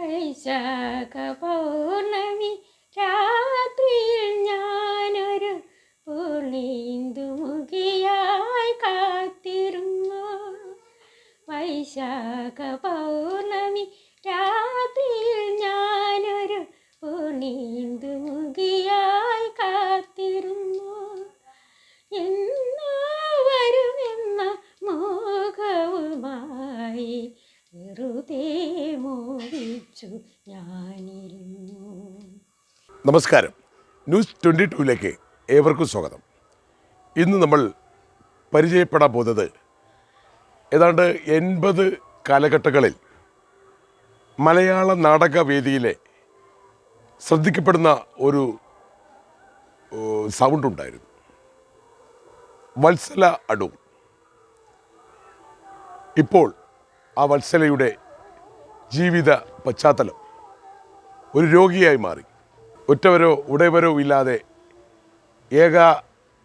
വൈശാഖ പൗർണമി രാത്രിയിൽ ഞാനൊരു പുളീന്തുമുഖിയായി കാത്തിരുന്നു. വൈശാഖ പൗർണമി നമസ്കാരം. ന്യൂസ് ട്വന്റി ടൂവിലേക്ക് ഏവർക്കും സ്വാഗതം. ഇന്ന് നമ്മൾ പരിചയപ്പെടാൻ പോകുന്നത് ഏതാണ്ട് എൺപത് കാലഘട്ടങ്ങളിൽ മലയാള നാടകവേദിയിലെ ശ്രദ്ധിക്കപ്പെടുന്ന ഒരു സൗണ്ട് ഉണ്ടായിരുന്നു വത്സല അടു ഇപ്പോൾ ആ വത്സലയുടെ ജീവിത പശ്ചാത്തലം. ഒരു രോഗിയായി മാറി. ഒറ്റവരോ ഉടയവരോ ഇല്ലാതെ ഏക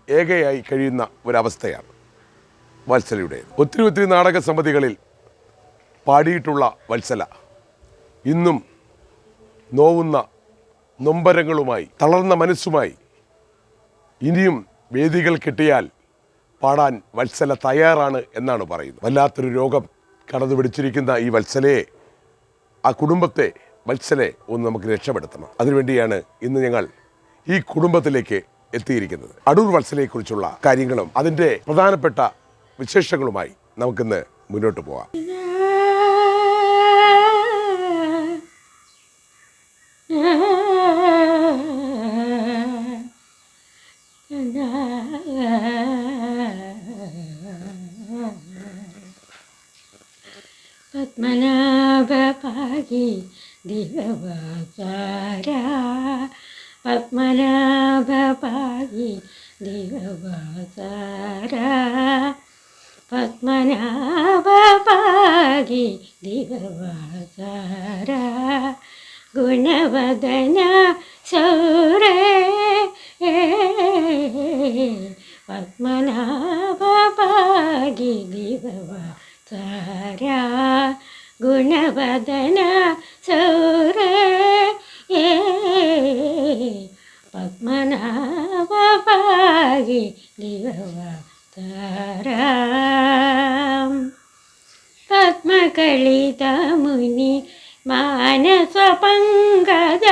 ഏകയായി കഴിയുന്ന ഒരവസ്ഥയാണ് വത്സലയുടെ ഒത്തിരി ഒത്തിരി നാടക സമിതികളിൽ പാടിയിട്ടുള്ള വത്സല ഇന്നും നോവുന്ന നൊമ്പരങ്ങളുമായി തളർന്ന മനസ്സുമായി ഇനിയും വേദികൾ കിട്ടിയാൽ പാടാൻ വത്സല തയ്യാറാണ് എന്നാണ് പറയുന്നത്. വല്ലാത്തൊരു രോഗം കടന്നു പിടിച്ചിരിക്കുന്ന ഈ വത്സലയെ ആ കുടുംബത്തെ വത്സലെ ഒന്ന് നമുക്ക് രക്ഷപ്പെടുത്തണം. അതിനുവേണ്ടിയാണ് ഇന്ന് ഞങ്ങൾ ഈ കുടുംബത്തിലേക്ക് എത്തിയിരിക്കുന്നത്. അടൂർ വത്സലയെക്കുറിച്ചുള്ള കാര്യങ്ങളും അതിന്റെ പ്രധാനപ്പെട്ട വിശേഷങ്ങളുമായി നമുക്കിന്ന് മുന്നോട്ട് പോകാം പത്മനാഭപാകി ദിവസാര. പത്മനാഭപാകി ദിവസാര. പത്മനാഭപാകി ദിവസാര. ഗുണവദന സൗരേ. പത്മനാഭപാകി ദിവസാര ഗുണവദന സൗരേ. പത്മനാഭപാകി ദിവസാര പത്മകളിതമുനി മാനസപങ്കജ.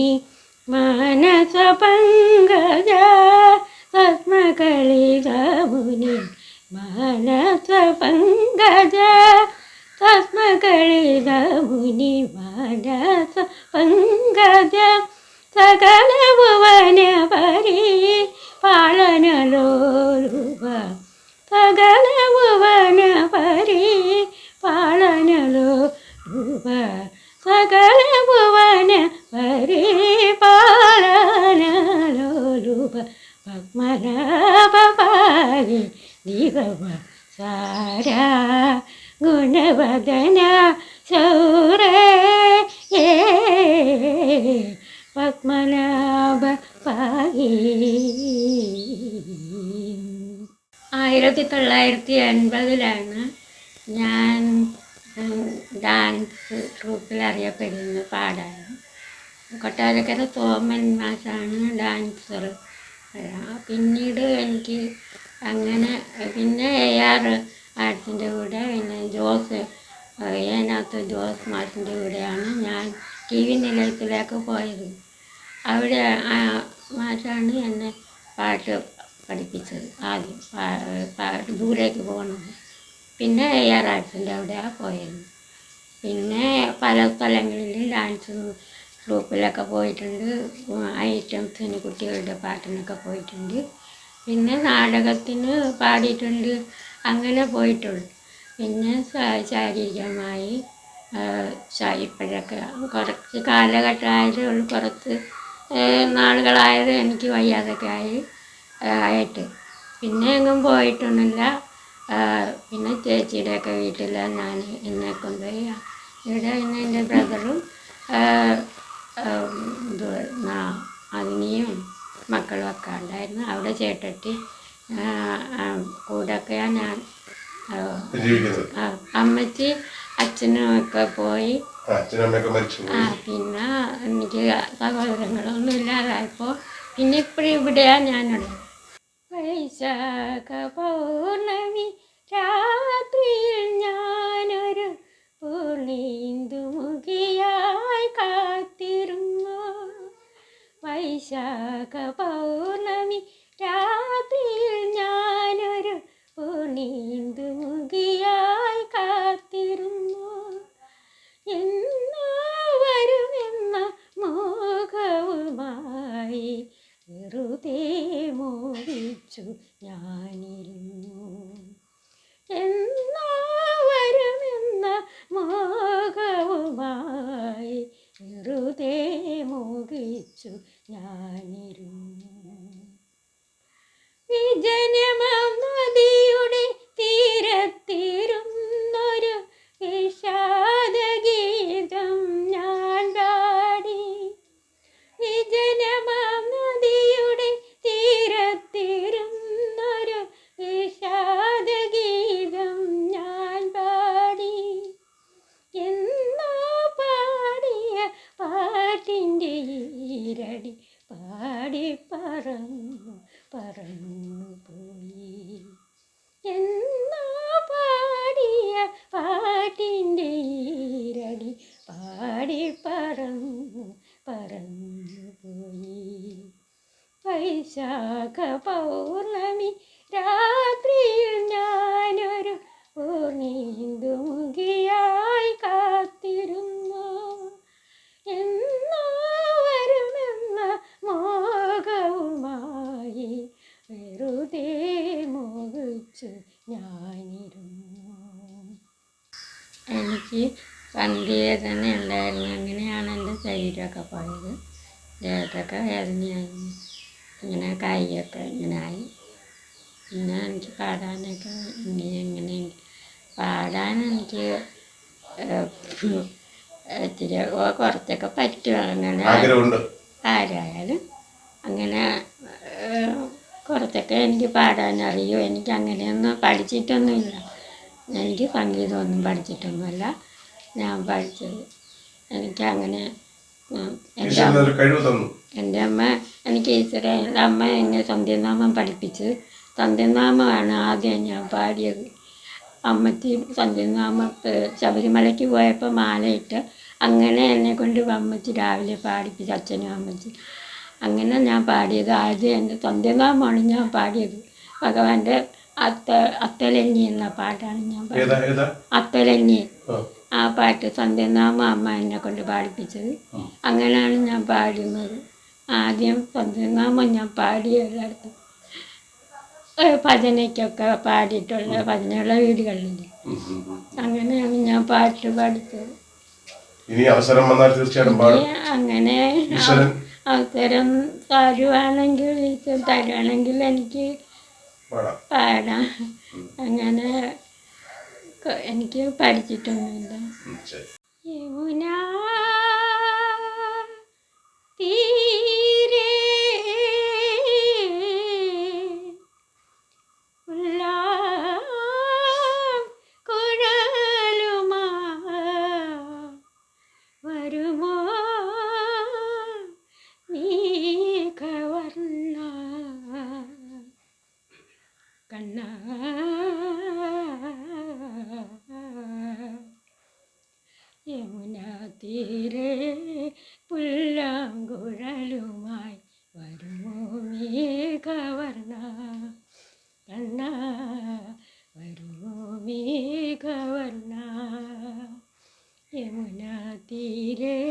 പത്മകളിതമുനി മാനസപങ്കജ പത്മകളിതമുനി മാനസപങ്കജ തസ്മകളിതമുനി മാനസ പങ്കജ സകല ഭുവന പരി പാളനലോലുപ സകല ഭുവന പരി പാളനലോലുപ സകല ഭുവന പരി പാളനലോലുപ പത്മനാഭപാരി ദിവ സാര ഗുണവദന സൗരേ പത്മനാഭ പായി ആയിരത്തി തൊള്ളായിരത്തി എൺപതിലാണ് ഞാൻ ഡാൻസ് ട്രൂപ്പിൽ അറിയപ്പെടുന്ന പാടാണ്. കൊട്ടാരക്കര തോമൻ മാഷാണ് ഡാൻസർ. പിന്നീട് എനിക്ക് അങ്ങനെ പിന്നെ എ ആർ ആർട്സിന്റെ കൂടെ പിന്നെ ജോസ് ഏനാത്ത് ജോസ് മാസിന്റെ കൂടെയാണ് ഞാൻ ടി വി നിലയത്തിലേക്ക് പോയത്. അവിടെ ആ മാഷാണ് എന്നെ പാട്ട് പഠിപ്പിച്ചത്. ആദ്യം പാട്ട് ദൂരേക്ക് പോകുന്നത് പിന്നെ എ ആർ ആർട്സിന്റെ അവിടെയാണ് പോയത്. പിന്നെ പല സ്ഥലങ്ങളിലും ഡാൻസ് ഗ്രൂപ്പിലൊക്കെ പോയിട്ടുണ്ട്. ഐറ്റംസിന് കുട്ടികളുടെ പാട്ടിനൊക്കെ പോയിട്ടുണ്ട്. പിന്നെ നാടകത്തിന് പാടിയിട്ടുണ്ട്. അങ്ങനെ പോയിട്ടുള്ളു. പിന്നെ ശാരീരികമായി ഇപ്പോഴൊക്കെ കുറച്ച് കാലഘട്ടമായതേ കുറച്ച് നാളുകളായത് എനിക്ക് വയ്യാതൊക്കെ ആയി ആയിട്ട്. പിന്നെ എങ്ങും പോയിട്ടൊന്നുമില്ല പിന്നെ ചേച്ചിയുടെയൊക്കെ വീട്ടിലാണ് ഞാൻ എന്നെ കൊണ്ടുപോയി. ഇവിടെ പിന്നെ എന്റെ ബ്രദറും ഇത് അതിനെയും മക്കളും ഒക്കെ ഉണ്ടായിരുന്നു. അവിടെ ചേട്ടട്ടി കൂടെയൊക്കെയാണ് ഞാൻ അമ്മച്ചി അച്ഛനും ഒക്കെ പോയി. ആ പിന്നെ എനിക്ക് സഹോദരങ്ങളൊന്നും ഇല്ലാതായപ്പോൾ പിന്നെ ഇപ്പോഴും ഇവിടെയാണ് ഞാനുള്ളത്. വൈശാഖ പൗർണമി. രാത്രിയിൽ ഞാനൊരു പൂർണീന്ദുമുഖിയായി കാത്തിരുന്നു. വൈശാഖ പൗർണമി. രാത്രിയിൽ ഞാനൊരു പൂർണീന്ദുമുഖിയായി വെറുതെ മോഹിച്ചു ഞാനിരുന്നു. എന്നോ വെറുതെ മോഹിച്ചു ഞാനിരുന്നു. എനിക്ക് സന്ധിവേദന ഉണ്ടായിരുന്നു. അങ്ങനെയാണ് എന്റെ ശരീരമൊക്കെ പോയത്. ദേഹത്തൊക്കെ വേദനയായിരുന്നു. ഇങ്ങനെ കൈയൊക്കെ ഇങ്ങനെ ആയി പിന്നെ എനിക്ക് പാടാനൊക്കെ ഇനി എങ്ങനെ പാടാൻ എനിക്ക് ഇത്തിരി കുറച്ചൊക്കെ പറ്റും. അങ്ങനെ ആരായാലും അങ്ങനെ കുറച്ചൊക്കെ എനിക്ക് പാടാൻ അറിയൂ എനിക്ക് അങ്ങനെയൊന്നും പഠിച്ചിട്ടൊന്നുമില്ല. എനിക്ക് സംഗീതമൊന്നും പഠിച്ചിട്ടൊന്നുമില്ല. ഞാൻ പഠിച്ചത് എനിക്ക് അങ്ങനെ എന്റെ എന്റെ അമ്മ എനിക്ക് ഈശ്വര എന്റെ അമ്മ എന്നെ സന്ധ്യനാമം പഠിപ്പിച്ച് സന്ധ്യനാമമാണ് ആദ്യം ഞാൻ പാടിയത്. അമ്മത്തി സന്ധ്യനാമത്ത് ശബരിമലയ്ക്ക് പോയപ്പോൾ മാലയിട്ട് അങ്ങനെ എന്നെ കൊണ്ട് അമ്മച്ചി രാവിലെ പാടിപ്പിച്ച് അച്ഛനും അമ്മച്ചി അങ്ങനെ ഞാൻ പാടിയത്. ആദ്യം എന്റെ സന്ധ്യനാമമാണ് ഞാൻ പാടിയത്. ഭഗവാന്റെ അത്ത അത്തലഞ്ഞി എന്ന പാട്ടാണ് ഞാൻ പാടിയത്. അത്തലഞ്ഞി. ആ. പാട്ട് സന്ധ്യനാമ അമ്മ എന്നെ കൊണ്ട് പാടിപ്പിച്ചത്. അങ്ങനെയാണ് ഞാൻ പാടുന്നത്. ആദ്യം സന്ധ്യനാമം ഞാൻ പാടി എല്ലായിടത്തും ഭജനയ്ക്കൊക്കെ പാടിയിട്ടുള്ള ഭജനയുള്ള വീടുകളിൽ. അങ്ങനെയാണ് ഞാൻ പാട്ട് പഠിച്ചത് ഇനി അവസരം വന്നാൽ തീർച്ചയായിട്ടും അങ്ങനെ അവസരം തരുവാണെങ്കിൽ ഇത് തരുവാണെങ്കിൽ എനിക്ക് പാടാം. അങ്ങനെ എനിക്ക് പഠിച്ചിട്ടൊന്നുമില്ല. യമുന യമുന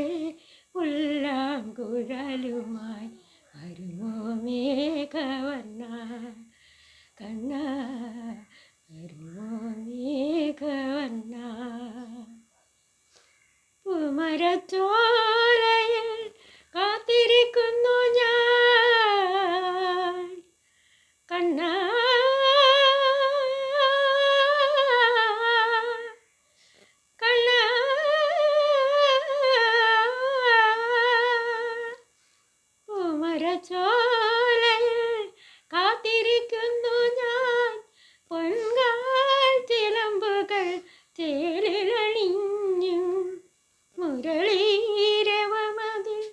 മുരളീരവമതിൽ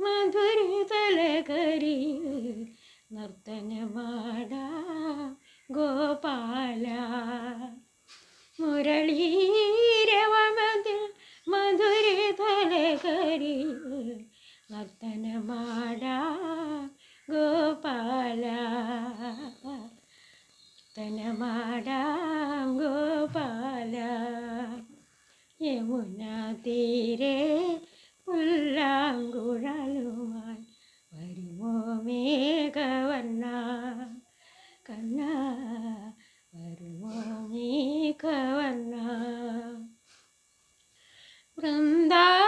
മധുരതലകരി നർത്തനമാട ഗോപാല. മുരളീരവമതിൽ മധുരതലകരി നർത്തനമാട ഗോപാല. നർത്തനമാടാം ഗോപാല. യമുന തീരെ പുല്ലാങ്കുഴലുമായി വരുമോ മേഘവർണ? കണ്ണ വരുമോ മേഘവർണ? വൃന്ദാവനികയിൽ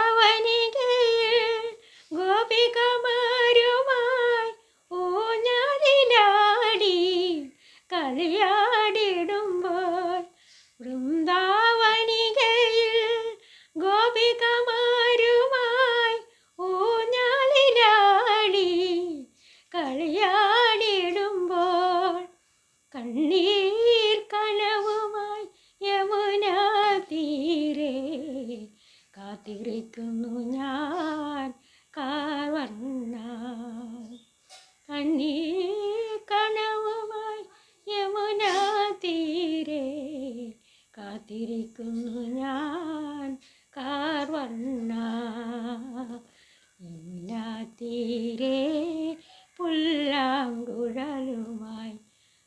കാത്തിരിക്കുന്നു ഞാൻ. കാർ വന്ന കണ്ണീ കനവുമായി യമുന തീരെ കാത്തിരിക്കുന്നു ഞാൻ. കാർ വന്ന യമുന തീരെ പുല്ലാങ്കുഴലുമായി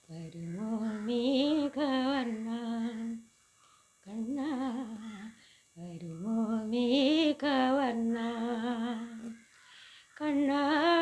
വരുമോ നീ now.